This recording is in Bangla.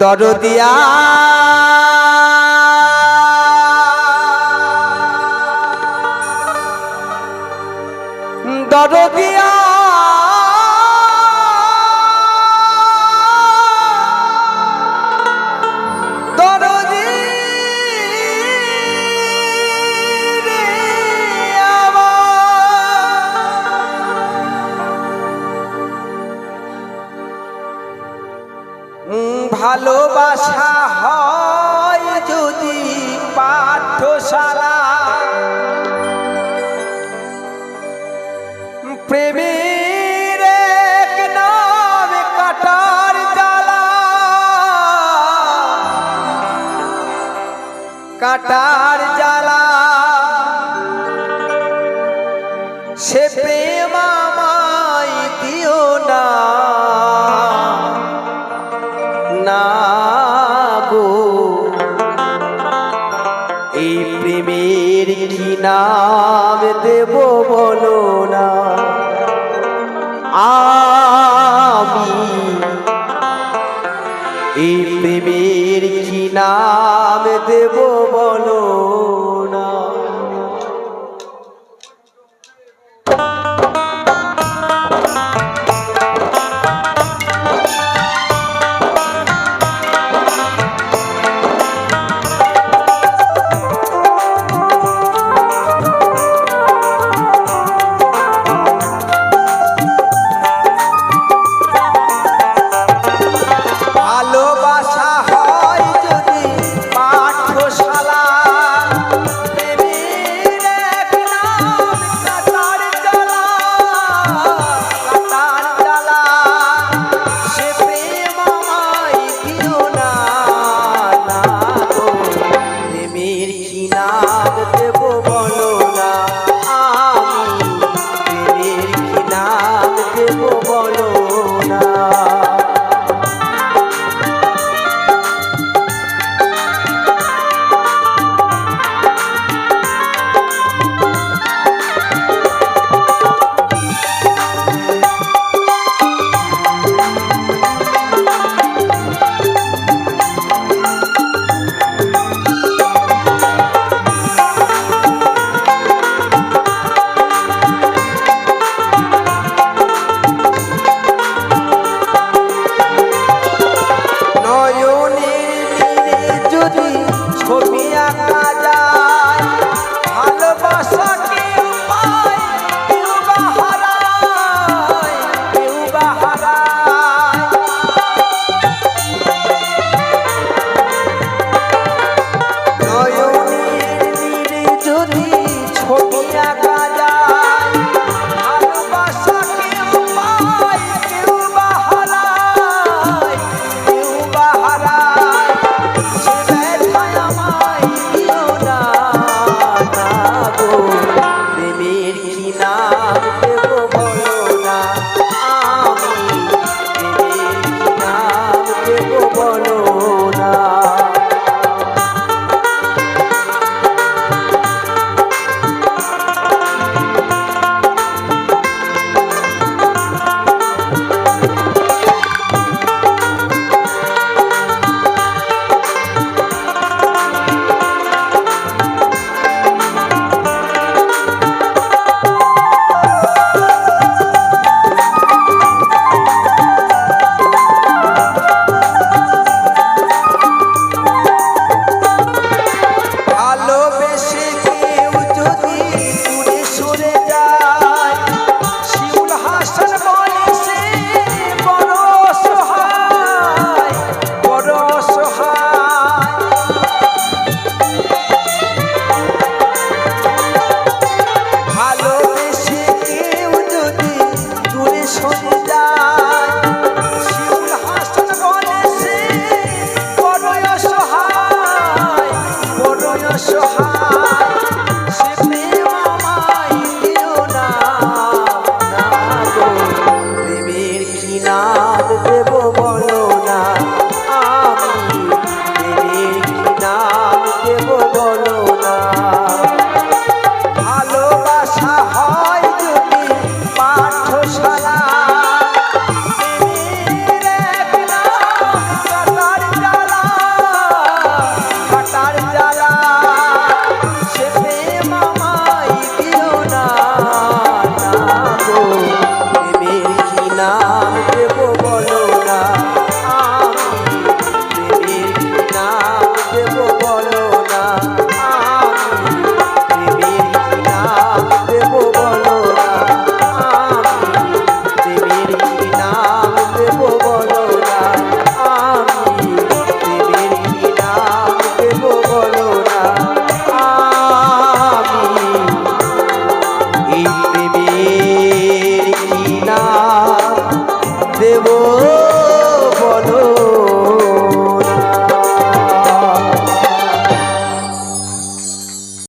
দরদিয়া। ভালোবাসা হয় যদি পাঠশালা। প্রেমের নাম কাটার জ্বালা। কাটার জ্বালা। সে কি নাম দেব বলো না। আমি এই প্রেমের কি নাম দেব বলো 说好